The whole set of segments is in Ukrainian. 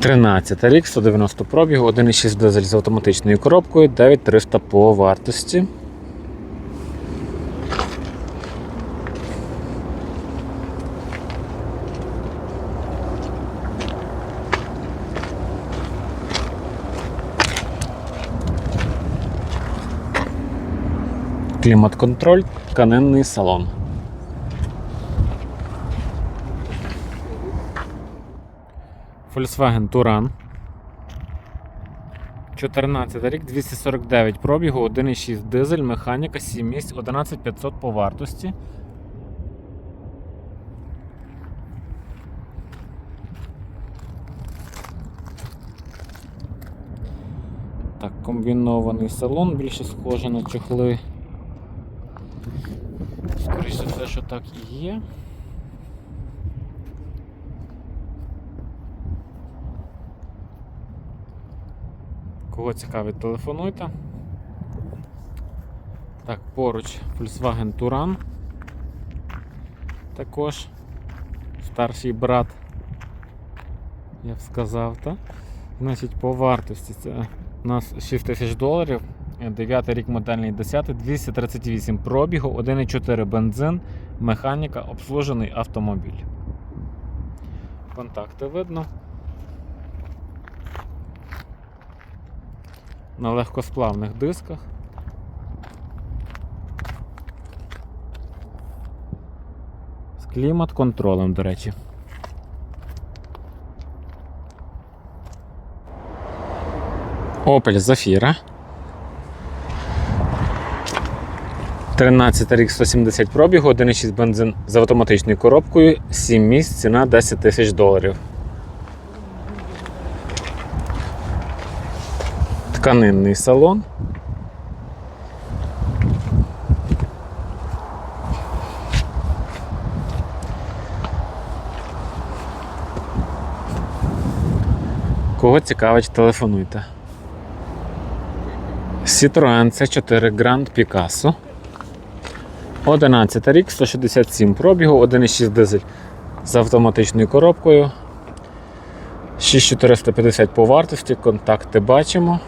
13 рік, 190 пробігу, 1,6 дизель з автоматичною коробкою, 9300 по вартості. Клімат-контроль, тканинний салон. Volkswagen Touran. 14 рік, 249 пробігу, 1,6 дизель, механіка, 7 місць, 11500 по вартості. Так, комбінований салон, більше схоже на чохли. Скоріше все, що так і є. Кого цікавить, телефонуйте. Так, поруч Volkswagen Touran. Також старший брат, я б сказав, так? Значить, по вартості це у нас 6 тисяч доларів. 9 рік модельний 10, 238 пробігу, 1,4 бензин, механіка, обслужений автомобіль. Контакти видно. На легкосплавних дисках. З клімат-контролем, до речі. Opel Zafira. 13 рік 170 пробігу, 1,6 бензин з автоматичною коробкою, 7 місць, ціна 10 тисяч доларів. Тканинний салон. Кого цікавить, телефонуйте. Citroen C4 Grand Picasso. 11 рік, 167 пробігу, 1,6 дизель з автоматичною коробкою. 6450 по вартості, контакти бачимо.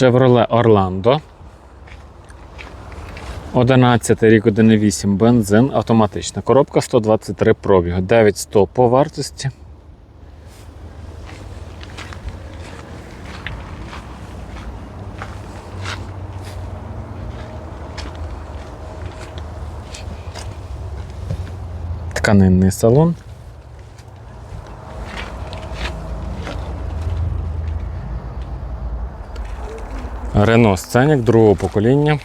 Chevrolet Orlando. 11 рік 1,8 бензин, автоматична коробка 123 пробігу, 9100 по вартості. Тканинний салон. Рено Сценік другого покоління.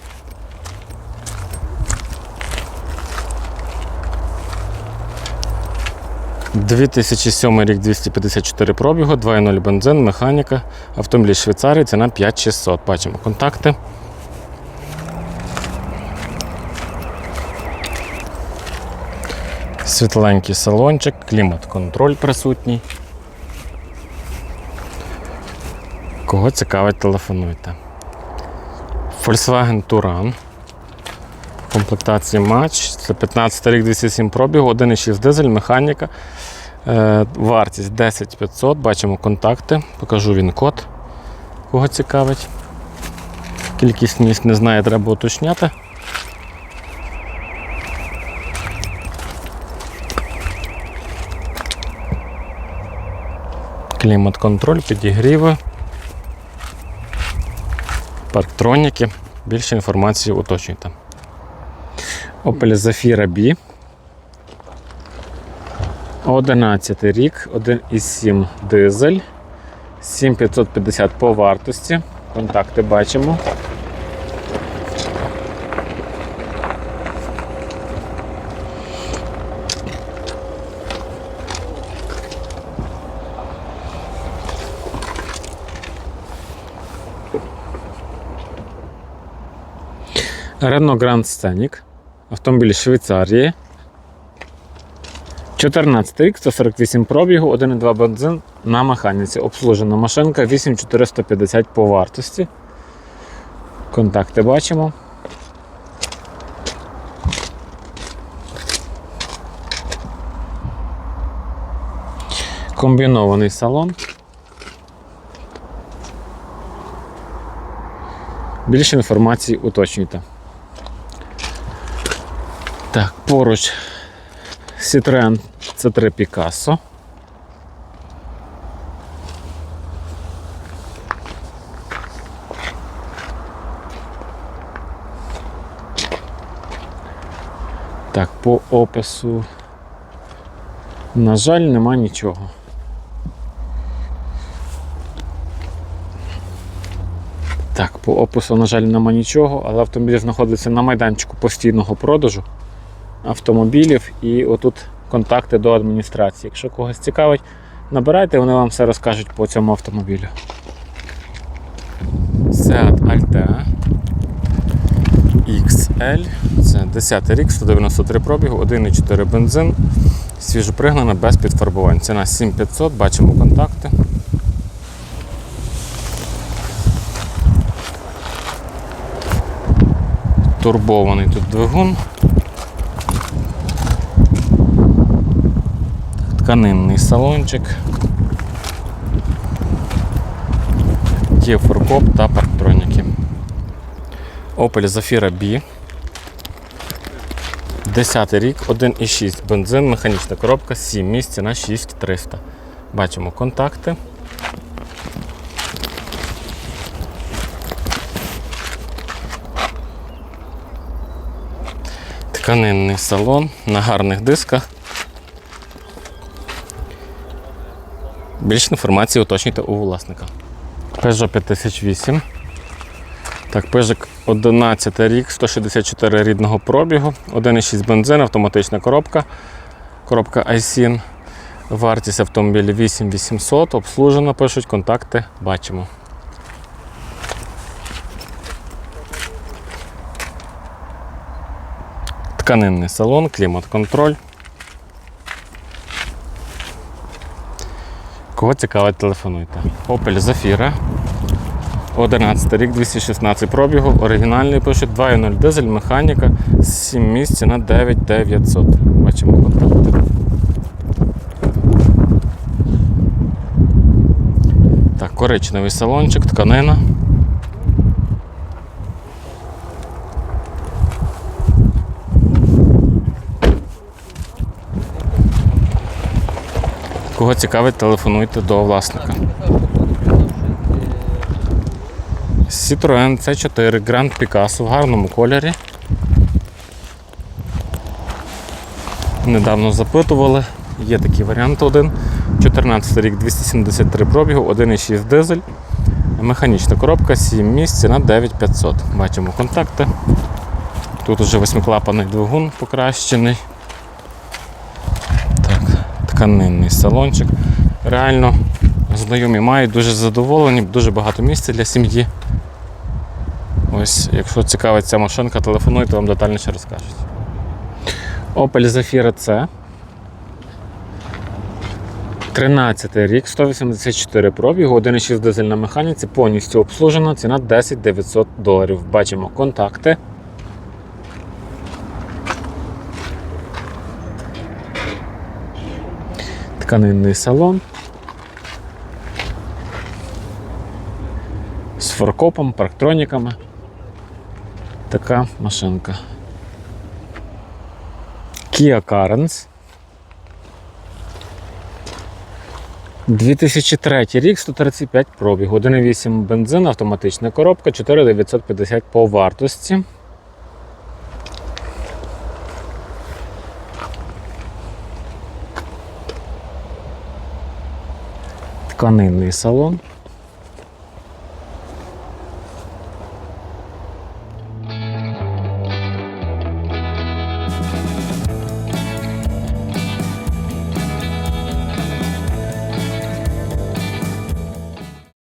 Дві 2007 рік 254 пробігу, 2.0 бензин, механіка, автомобіль Швейцарії, ціна 5600. Бачимо контакти. Світленький салончик, клімат-контроль присутній. Кого цікавить, телефонуйте. Volkswagen Touran. Комплектації матч. Це 15 рік 207 пробігу, 1,6 дизель, механіка. Е, вартість 10 500. Бачимо контакти. Покажу він код. Кого цікавить. Кількість місць не знаю, треба уточняти. Клімат-контроль, підігріви, парктроніки. Більше інформації уточнюйте. Opel Zafira B. 11 рік, 1,7 дизель, 7550 по вартості. Контакти бачимо. Renault Grand Scenic. Автомобіль Швейцарії. 14 рік, 148 пробігу, 1,2 бензин на механіці. Обслужена машинка 8450 по вартості. Контакти бачимо. Комбінований салон. Більше інформації уточнюйте. Так, поруч Citroen C3 Picasso. Так, по опису. На жаль, нема нічого. Так, по опису, на жаль, нема нічого, але автомобіль знаходиться на майданчику постійного продажу автомобілів і отут контакти до адміністрації. Якщо когось цікавить, набирайте, вони вам все розкажуть по цьому автомобілю. Seat Altea XL. Це 10 рік, 193 пробігу, 1,4 бензин, свіжопригнана без підфарбувань. Ціна 7500, бачимо контакти. Турбований тут двигун. Тканинний салончик. Є фуркоп та парктроніки. Opel Zafira B. 10 рік, 1,6 бензин, механічна коробка, 7 місць на 6300. Бачимо контакти. Тканинний салон на гарних дисках. Більше інформації уточнюйте у власника. Peugeot 5008. Так, Peugeot 11 рік, 164 рідного пробігу, 1,6 бензин, автоматична коробка. Коробка iSIN. Вартість автомобіля 8800, обслужена, пишуть, контакти бачимо. Тканинний салон, клімат-контроль. Кого цікавить, телефонуйте. Opel Zafira. 11 рік, 216 пробігу, оригінальний пишуть 2.0 дизель, механіка, 7 місць на 9900. Бачимо контакти. Так, коричневий салончик, тканина. Кого цікавить, телефонуйте до власника. Citroen C4 Grand Picasso в гарному кольорі. Недавно запитували, є такий варіант один. 14 рік 273 пробігу, 1,6 дизель. Механічна коробка, 7 місць на 9500. Бачимо контакти. Тут уже восьмиклапаний двигун покращений. Тканинний салончик. Реально знайомі мають дуже задоволені, дуже багато місця для сім'ї. Ось, якщо цікавить ця машинка, телефонуйте, вам детальніше розкажуть. Opel Zafira C. 13 рік, 184 пробігу, 1,6 дизель на механіці, повністю обслужена, ціна 10 900 доларів. Бачимо контакти. Тканинний салон. З форкопом, парктроніками. така машинка. Kia Carens. 2003 рік, 135 пробігу, 1,8 бензин, автоматична коробка, 4950 по вартості. Тканинний салон.